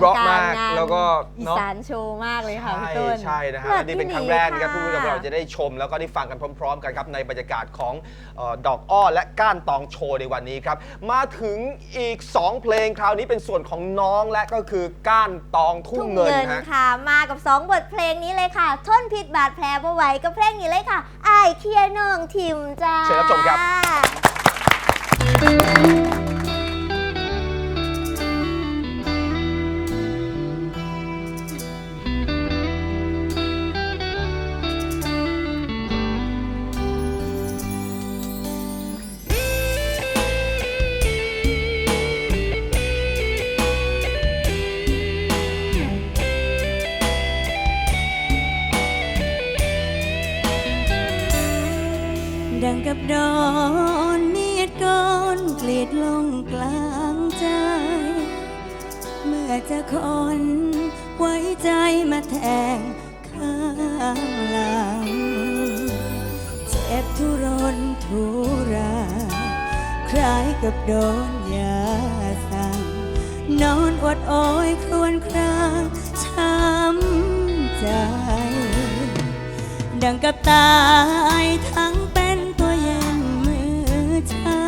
เราะมากอลังรงนแล้วก็อีเนาะ สานโชว์มากเลยค่ะพี่ใช่ต้นใช่นะฮะลิศอันนี้เป็นครั้งแรกนะครับที่ดีพวกเราจะได้ชม แล้วก็ได้ฟังกันพร้อม ๆ กันครับในบรรยากาศของเอ่อดอกอ้อและก้านตองโชว์ในวันนี้ครับมาถึงอีก 2 เพลงคราวนี้เป็นส่วนของน้องและก็คือก้านตองทุ่งทุ่งเงินเงินฮะ ค่ะ มากับ 2 บทเพลงนี้เลยค่ะ ทนผิดบาดแผลบ่ไหวกับเพลงนี้เลยค่ะอายเคลียร์น้องทิมจ้า เชิญรับชมครับ ดังกับดอนมีดก้อนกรีดลงกลางใจ เมื่อจะคนไว้ใจมาแทงข้างหลัง เจ็บทุรนทุรายคล้ายกับโดนยาสั่ง นอนอดโอยครวญครางช้ำใจ ดังกับตายทั้ง ชา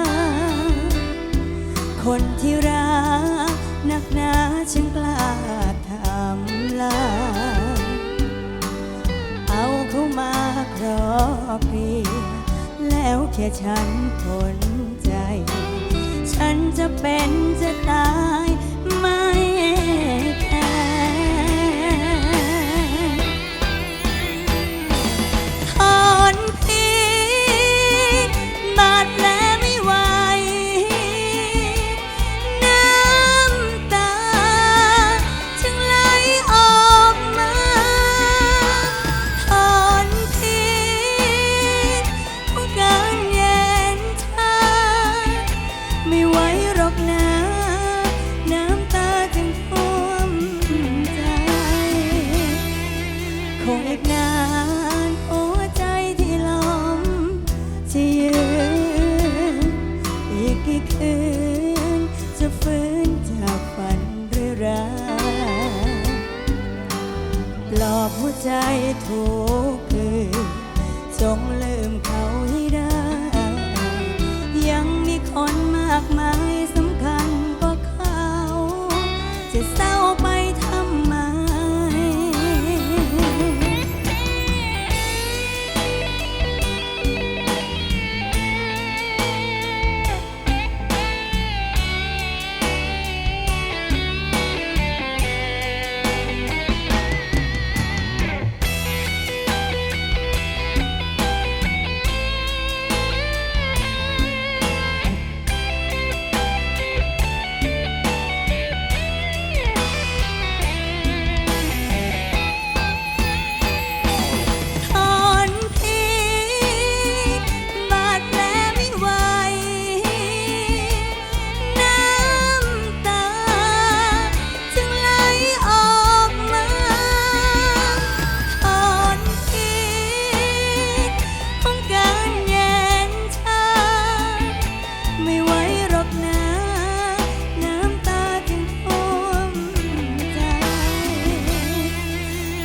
คนที่รักนักหนาฉันกล้าทำลา เอาเข้ามาครอบครีแล้วแค่ฉันทนใจ ฉันจะเป็นจะตาย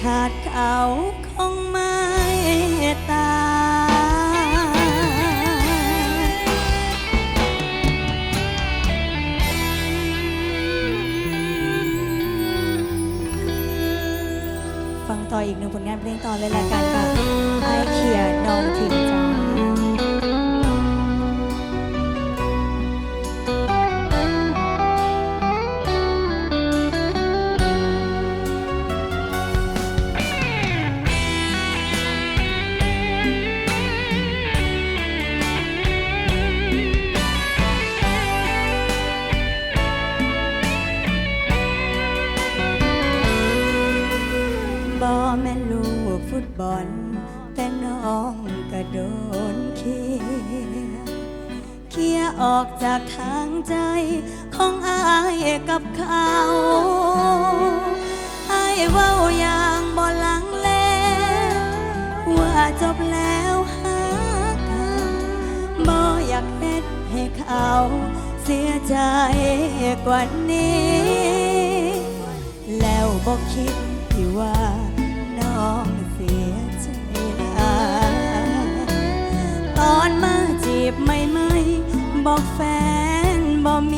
ขาดเขาคงไม่ตายฟังต่ออีกหนึ่งผลงานเพลงต่อเลยละกันค่ะไอเขียนนองถิ่นจ้ะ ออกจากทางใจของอายกับเขาอายเว้าอย่างบ่ลังเลว่าจบแล้วหาเขาบ่อยากเฮ็ดให้เขาเสียใจกว่านี้ แล้วบ่คิดที่ว่าน้องเสียใจลาตอนมาจีบใหม่ๆ บอกแฟนบอกมี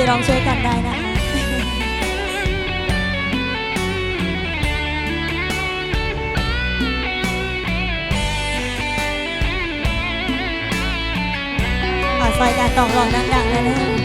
พี่ลองช่วยกันได้นะคะขอซอยการต่อรองดังๆเลยนะคะ